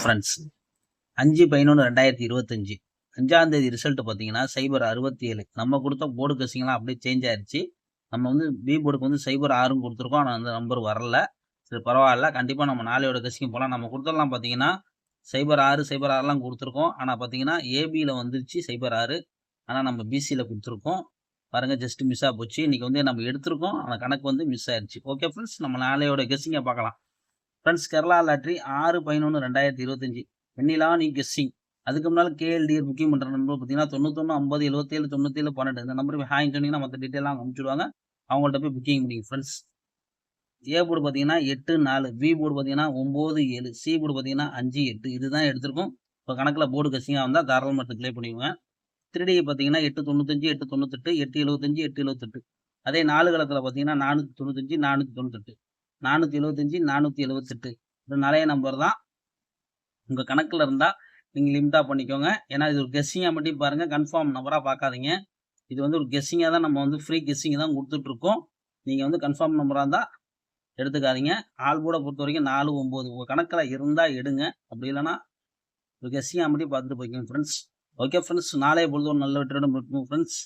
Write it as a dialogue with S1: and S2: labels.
S1: Friends அஞ்சு பதினொன்று ரெண்டாயிரத்தி இருபத்தஞ்சு. அஞ்சாம் தேதி ரிசல்ட் பார்த்தீங்கன்னா சைபர் அறுபத்தி ஏழு நம்ம கொடுத்த போர்டு கசிங்கெல்லாம் அப்படியே சேஞ்ச் ஆயிடுச்சு நம்ம வந்து பி போர்டுக்கு வந்து சைபர் ஆறும் கொடுத்துருக்கோம். ஆனால் அந்த நம்பர் வரல. சரி பரவாயில்ல. கண்டிப்பாக நம்ம நாளையோட கசிங்க போகலாம் நம்ம கொடுத்தலாம் பார்த்தீங்கன்னா சைபர் ஆறு சைபர் ஆறுலாம் கொடுத்துருக்கோம். ஆனால் பார்த்தீங்கன்னா ஏபியில் வந்துருச்சு சைபர் ஆறு. ஆனால் நம்ம பிசியில் கொடுத்துருக்கோம். பாருங்கள் ஜஸ்ட் மிஸ் ஆக போச்சு. இன்றைக்கி வந்து நம்ம எடுத்திருக்கோம். ஆனால் கணக்கு வந்து மிஸ் ஆயிடுச்சு ஓகே ஃப்ரெண்ட்ஸ் நம்ம நாளையோட கெஸ்ஸிங்கை பார்க்கலாம். ஃப்ரெண்ட்ஸ் கேரளா லாட்ரி ஆறு பதினொன்று ரெண்டாயிரத்தி இருபத்தஞ்சி. வெண்ணிலா நீ கெஸ்ஸிங் அதுக்கு முன்னால் கேஎல்டி புக்கிங் பண்ணுற நம்பர் பார்த்தீங்கன்னா தொண்ணூத்தொன்று ஐம்பது எழுபத்தேழு தொண்ணூத்தேழு பன்னெண்டு. இந்த நம்பருக்கு ஹாய் சொன்னீங்கன்னா மற்ற டீட்டெயிலாம் அனுப்பிச்சிடுவாங்க. அவங்கள்ட்ட போய் புக்கிங் முடியும் ஃப்ரெண்ட்ஸ் ஏ போர்டு பார்த்தீங்கன்னா எட்டு நாலு. பி போர்டு பார்த்தீங்கன்னா ஒம்பது ஏழு. சி போர்டு பார்த்தீங்கன்னா அஞ்சு எட்டு. இதுதான் எடுத்திருக்கும். இப்போ கணக்கில் போர்டு கசிங்காக வந்தால் தாராளமாக மட்டும் க்ளே பண்ணிடுங்க. த்ரீடி பார்த்தீங்கன்னா எட்டு தொண்ணூத்தஞ்சு எட்டு தொண்ணூத்தெட்டு எட்டு எழுபத்தஞ்சு எட்டு எழுபத்தெட்டு அதே நாலு காலத்தில் பார்த்தீங்கன்னா நானூற்றி தொண்ணூத்தஞ்சு நானூற்றி தொண்ணூத்தெட்டு. நானூற்றி எழுபத்தஞ்சி நானூற்றி எழுபத்தெட்டு இது நிறைய நம்பர் தான் உங்கள் கணக்கில் இருந்தால் நீங்கள் லிமிட்டாக பண்ணிக்கோங்க. ஏன்னா இது ஒரு கெஸ்ஸிங்காக மட்டும் பாருங்கள் கன்ஃபார்ம் நம்பராக பார்க்காதீங்க. இது வந்து ஒரு கெஸ்ஸிங்காக தான் நம்ம வந்து ஃப்ரீ கெஸ்ஸிங் தான் கொடுத்துட்ருக்கோம். நீங்கள் வந்து கன்ஃபார்ம் நம்பராக இருந்தால் எடுத்துக்காதீங்க. ஆள் கூட பொறுத்த வரைக்கும் நாலு ஒம்பது உங்கள் கணக்கில் இருந்தால் எடுங்க. அப்படி இல்லைன்னா ஒரு கெஸ்ஸிங்காக மட்டும் பார்த்துட்டு போய்க்கோங்க ஃப்ரெண்ட்ஸ் ஓகே ஃப்ரெண்ட்ஸ் நாளைய பொழுது ஒரு நல்ல வெற்றிடம் இருக்கும் ஃப்ரெண்ட்ஸ்